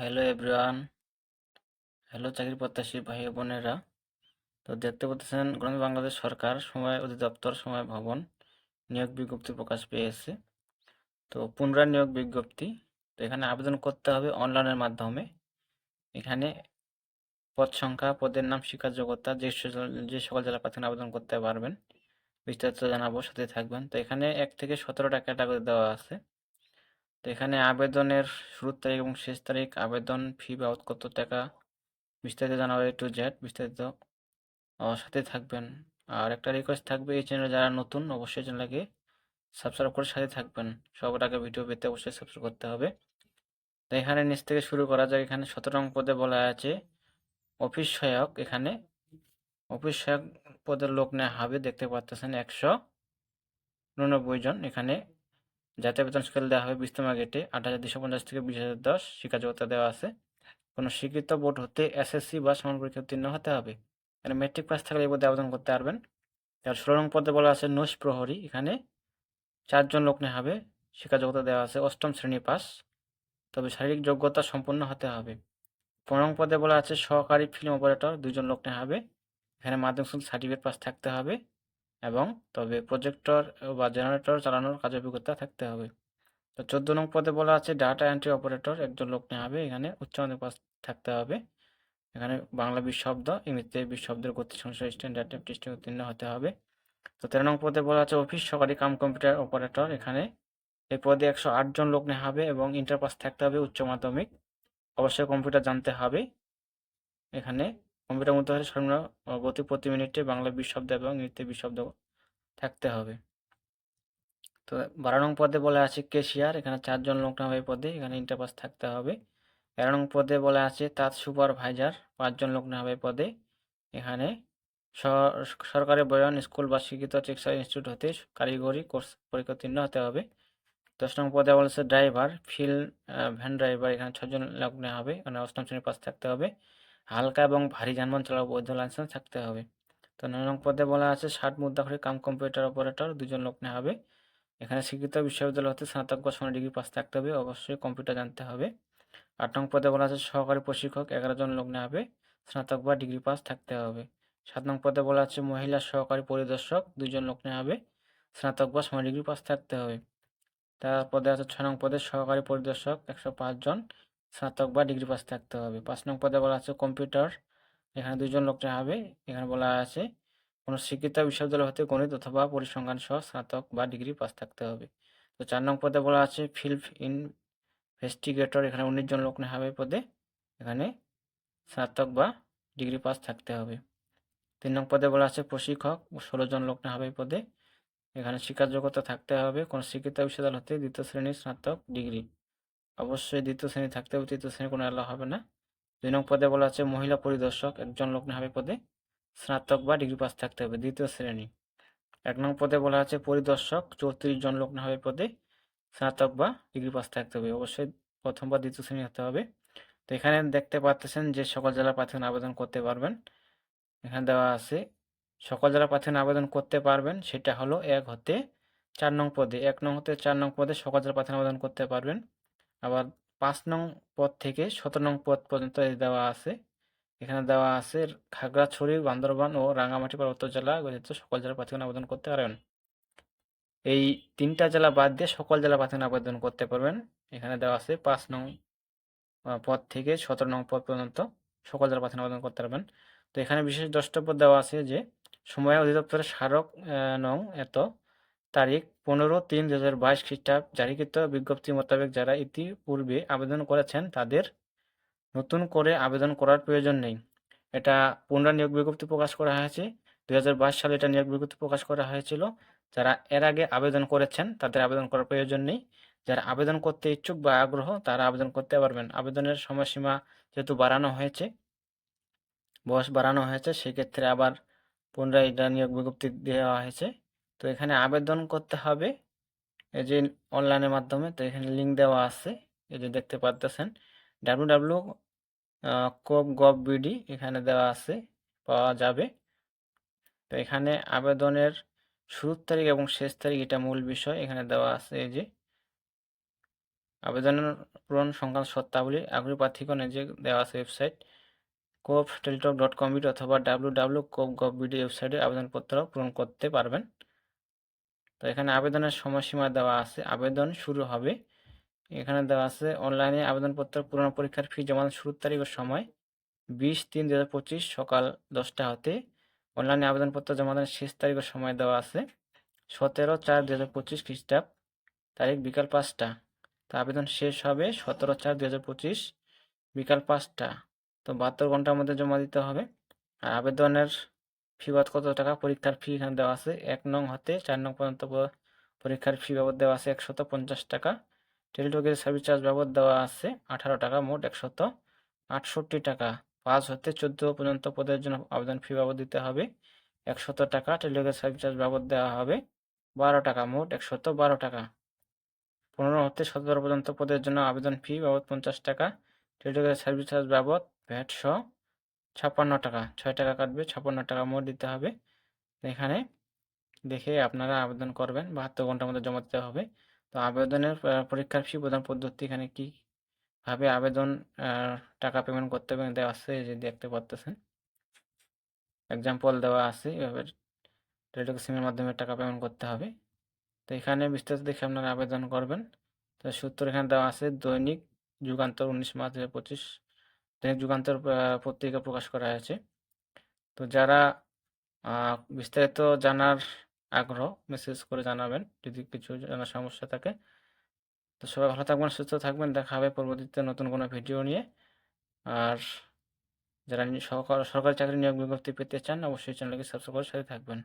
Hello everyone. Hello চাকরি প্রত্যাশী ভাই বোনেরা। তো দেখতে পাচ্ছেন গ্রামী বাংলাদেশ সরকার সময় অধিদপ্তর, সময় ভবন নিয়োগ বিজ্ঞপ্তি প্রকাশ পেয়েছে। তো পুনরায় নিয়োগ বিজ্ঞপ্তি। তো এখানে আবেদন করতে হবে অনলাইনের মাধ্যমে। এখানে পদ সংখ্যা, পদের নাম, শিক্ষার যোগ্যতা, যে যে সকল জেলা প্রার্থী আবেদন করতে পারবেন, বিস্তারিত জানাব, সাথে থাকবেন। তো এখানে এক থেকে সতেরোটা ক্যাটাগরি দেওয়া আছে। তো এখানে আবেদনের শুরুর তারিখ এবং শেষ তারিখ, আবেদন ফি বাবদ কত টাকা বিস্তারিত জানাব এ টু জেড বিস্তারিত সাথে থাকবেন। আর একটা রিকোয়েস্ট থাকবে এই চ্যানেলে যারা নতুন, অবশ্যই চ্যানেলকে সাবস্ক্রাইব করে সাথে থাকবেন। সবার আগে ভিডিও পেতে অবশ্যই সাবস্ক্রাইব করতে হবে। তো এখানে নিচ থেকে শুরু করা যায় এখানে সতেরো নং পদে বলা আছে, অফিস সহায়ক এখানে। অফিস সহায়ক পদের লোক নেওয়া হবে দেখতে পাচ্ছেন একশো উননব্বই জন। এখানে জাতীয় বেতন স্কেল দেওয়া হবে বিস্তমা গেটে। আট হাজার দুশো পঞ্চাশ থেকে বিশ হাজার দশ শিক্ষা যোগ্যতা দেওয়া আছে। কোনো স্বীকৃত বোর্ড হতে এসএসসি বা সমান পরীক্ষা উত্তীর্ণ হতে হবে। এখানে মেট্রিক পাস থাকলে এই পদে আবেদন করতে পারবেন। তার ষোলো নং পদে বলা আছে নৈশ প্রহরী। এখানে চারজন লোক নেওয়া হবে। শিক্ষা যোগ্যতা দেওয়া আছে অষ্টম শ্রেণি পাস তবে শারীরিক যোগ্যতা সম্পূর্ণ হতে হবে। পনেরো পদে বলা আছে সহকারী ফিল্ম অপারেটর দুজন লোক নেওয়া হবে। এখানে মাধ্যমিক সার্টিফিকেট পাস থাকতে হবে। এবং তবে প্রজেক্টর বা জেনারেটর চালানোর কাজ অভিজ্ঞতা থাকতে হবে। তো চোদ্দ নং পদে বলা আছে ডাটা এন্ট্রি অপারেটর একজন লোক নেওয়া হবে। এখানে উচ্চ মাধ্যমিক পাস থাকতে হবে। এখানে বাংলা বিশ শব্দ ইংরেজিতে বিশ শব্দের গতি সংখ্যা স্ট্যান্ডার্ড টেস্টে উত্তীর্ণ হতে হবে। তো তেরো নং পদে বলা আছে অফিস সহকারী কাম কম্পিউটার অপারেটর এখানে এই পদে একশো আট জন লোক নেওয়া হবে এবং ইন্টার পাস থাকতে হবে উচ্চ মাধ্যমিক। অবশ্যই কম্পিউটার জানতে হবে। এখানে কম্পিউটার মধ্যে হলে গতি প্রতি মিনিটে বাংলা বিশ শব্দ এবং ইংরেজিতে বিশ শব্দ থাকতে হবে। তো বারো নং পদে বলা আছে কেশিয়ার, এখানে চারজন লোক হবে এই পদে, এখানে ইন্টার পাস থাকতে হবে। তেরো নং পদে বলা আছে তাঁত সুপারভাইজার পাঁচজন লোক হবে এই পদে, এখানে সরকারি বয়ান, স্কুল বা শিক্ষিত চিকিৎসা ইনস্টিটিউট হতে কারিগরি কোর্স পরীক্ষা উত্তীর্ণ হতে হবে। দশ নং পদে বলেছে ড্রাইভার ফিল ভ্যান ড্রাইভার এখানে ছজন লোক নেওয়া হবে, এখানে অষ্টম শ্রেণির পাস থাকতে হবে। হালকা এবং ভারী যানবাহন চালানো বৈধ লাইসেন্স থাকতে হবে। তো নয় নং পদে বলা আছে, ষাট মুদ্রাখরি কাম কম্পিউটার অপারেটর দুজন লোক নেওয়া হবে। এখানে শিক্ষিত বিশ্ববিদ্যালয় হতে স্নাতক বা সমান ডিগ্রি পাস থাকতে হবে, অবশ্যই কম্পিউটার জানতে হবে। আট নং পদে বলা আছে, সহকারী প্রশিক্ষক এগারো জন লোক নেওয়া হবে, স্নাতক বা ডিগ্রি পাস থাকতে হবে। সাত নং পদে বলা আছে, মহিলা সহকারী পরিদর্শক দুজন লোক নেওয়া হবে, স্নাতক বা সমান ডিগ্রি পাস থাকতে হবে। তার পদে আছে, ছয় নং পদে সহকারী পরিদর্শক একশো পাঁচ জন স্নাতক বা ডিগ্রি পাস থাকতে হবে। পাঁচ নং পদে বলা আছে কম্পিউটার এখানে দুজন লোক হবে। এখানে বলা আছে কোনো শিক্ষিত বিশ্ববিদ্যালয় হতে গণিত অথবা পরিসংখ্যান সহ স্নাতক বা ডিগ্রি পাস থাকতে হবে। তো চার নং পদে বলা আছে ফিল্ড ইনভেস্টিগেটর এখানে উনিশ জন লোক নেওয়া হবে পদে। এখানে স্নাতক বা ডিগ্রি পাস থাকতে হবে। তিন নং পদে বলা আছে প্রশিক্ষক, ষোলো জন লোক নেওয়া হবে পদে। এখানে শিক্ষার যোগ্যতা থাকতে হবে। কোনো শিক্ষিত বিশ্ববিদ্যালয় হতে দ্বিতীয় শ্রেণির স্নাতক ডিগ্রি অবশ্যই দ্বিতীয় শ্রেণি থাকতে হবে, তৃতীয় শ্রেণি কোনো এলাও হবে না। দুই নং পদে বলা আছে, মহিলা পরিদর্শক, একজন লোক হবে পদে। স্নাতক বা ডিগ্রি পাস থাকতে হবে, দ্বিতীয় শ্রেণি। এক নং পদে বলা আছে, পরিদর্শক, চৌত্রিশ জন লোক নেওয়া হবে পদে। স্নাতক বা ডিগ্রি পাস থাকতে হবে, অবশ্যই প্রথম বা দ্বিতীয় শ্রেণি হতে হবে। তো এখানে দেখতে পাচ্ছেন যে সকল জেলা প্রার্থী আবেদন করতে পারবেন। এখানে দেওয়া আছে, সকল জেলা প্রার্থী আবেদন করতে পারবেন, সেটা হলো এক হতে চার নং পদে। এক নং হতে চার নং পদে সকল জেলা প্রার্থী আবেদন করতে পারবেন। আবার পাঁচ নং পদ থেকে সতেরো নং পদ পর্যন্ত দেওয়া আছে। এখানে দেওয়া আছে খাগড়াছড়ি, বান্দরবান ও রাঙামাটি পার্বত্য জেলা গঠিত সকল জেলা প্রার্থী আবেদন করতে পারবেন। এই তিনটা জেলা বাদ দিয়ে সকল জেলা প্রার্থী আবেদন করতে পারবেন। এখানে দেওয়া আছে পাঁচ নং পদ থেকে সতেরো নং পদ পর্যন্ত সকল জেলা প্রার্থী আবেদন করতে পারবেন। তো এখানে বিশেষ দ্রষ্টব্য দেওয়া আছে যে সময় অধিদপ্তরের স্মারক নং এত তারিখ পনেরো তিন দু হাজার বাইশ খ্রিস্টাব্দ। জারিকৃত বিজ্ঞপ্তি মোতাবেক যারা ইতিপূর্বে আবেদন করেছেন, তাদের নতুন করে আবেদন করার প্রয়োজন নেই। এটা পুনরায় নিয়োগ বিজ্ঞপ্তি প্রকাশ করা হয়েছে। দু হাজার বাইশ সালে এটা নিয়োগ বিজ্ঞপ্তি প্রকাশ করা হয়েছিল। যারা এর আগে আবেদন করেছেন, তাদের আবেদন করার প্রয়োজন নেই। যারা আবেদন করতে ইচ্ছুক বা আগ্রহ, তারা আবেদন করতে পারবেন। আবেদনের সময়সীমা যেহেতু বাড়ানো হয়েছে, বয়স বাড়ানো হয়েছে, সেক্ষেত্রে আবার পুনরায় এটা নিয়োগ বিজ্ঞপ্তি দেওয়া হয়েছে। তো এখানে আবেদন করতে হবে। এই যে অনলাইনের মাধ্যমে, তো এখানে লিঙ্ক দেওয়া আছে। এই যে দেখতে পাচ্ছেন W W cope gov BD এখানে দেওয়া আছে, পাওয়া যাবে। তো এখানে আবেদনের শুরুর তারিখ এবং শেষ তারিখ এটা মূল বিষয়, এখানে দেওয়া আছে এই যে আবেদনের পূরণ সংক্রান্ত শর্তাবলী, আগ্রহী এই যে দেওয়া আছে website cope teletalk dot com BD অথবা W W cope gov BD ওয়েবসাইটে আবেদনপত্র পূরণ করতে পারবেন। তো এখানে আবেদনের সময়সীমা দেওয়া আছে। আবেদন শুরু হবে। এখানে দেওয়া আছে, অনলাইনে আবেদনপত্র পূরণ পরীক্ষার ফি জমা শুরুর তারিখ ও সময় বিশ তিন দু পঁচিশ সকাল দশটা হতে। অনলাইনে আবেদনপত্র জমা দেওয়ার শেষ তারিখ ও সময় দেওয়া আছে। সতেরো চার দু হাজার পঁচিশ খ্রিস্টাব্দ, তারিখ বিকাল পাঁচটা। তো আবেদন শেষ হবে সতেরো চার দু হাজার পঁচিশ বিকাল পাঁচটা। তো বাহাত্তর ঘণ্টার মধ্যে জমা দিতে হবে। আর আবেদনের ফি বাবদ কত টাকা? পরীক্ষার ফি এখানে দেওয়া আছে। এক নং হতে চার নং পর্যন্ত পরীক্ষার ফি বাবদ দেওয়া আছে একশত পঞ্চাশ টাকা। টেলিটকের সার্ভিস চার্জ বাবদ দেওয়া আছে আঠারো টাকা, মোট একশত আটষট্টি টাকা। পাঁচ হতে চোদ্দ পর্যন্ত পদের জন্য আবেদন ফি বাবদ দিতে হবে। একশত টাকা টেলিটকের সার্ভিস চার্জ বাবদ দেওয়া হবে বারো টাকা, মোট একশত বারো টাকা। পনেরো হতে সতেরো পর্যন্ত পদের জন্য আবেদন ফি বাবদ পঞ্চাশ টাকা। টেলিটকের সার্ভিস চার্জ বাবদ ভ্যাট সহ ছাপ্পান্ন টাকা, ছয় টাকা কাটবে ছাপ্পান্ন টাকা মোট দিতে হবে। এখানে দেখে আপনারা আবেদন করবেন, বাহাত্তর ঘণ্টার মধ্যে জমা দিতে হবে। তো আবেদনের পরীক্ষার ফি প্রদান পদ্ধতি এখানে কি? ভাবে আবেদন টাকা পেমেন্ট করতে হবে, দেওয়া আছে যে দেখতে পাচ্তেছেন এক্সাম্পল দেওয়া আছে, এভাবে টেলিটক মাধ্যমে টাকা পেমেন্ট করতে হবে। তো এখানে বিস্তারিত দেখে আপনারা আবেদন করবেন। তো সূত্র এখানে দেওয়া আছে, দৈনিক যুগান্তর উনিশ মার্চ দু হাজার পঁচিশ। দৈনিক যুগান্তর পত্রিকা প্রকাশ করা হয়েছে। তো যারা বিস্তারিত জানার আগ্রহ মেসেজ করে জানাবেন। যদি কিছু জানার সমস্যা থাকে। তো সবাই ভালো থাকবেন, সুস্থ থাকবেন। দেখা হবে পরবর্তীতে নতুন কোনো ভিডিও নিয়ে। আর যারা সরকারি চাকরি নিয়োগ বিজ্ঞপ্তি পেতে চান, অবশ্যই চ্যানেলকে সাবস্ক্রাইব করে সাথে থাকবেন।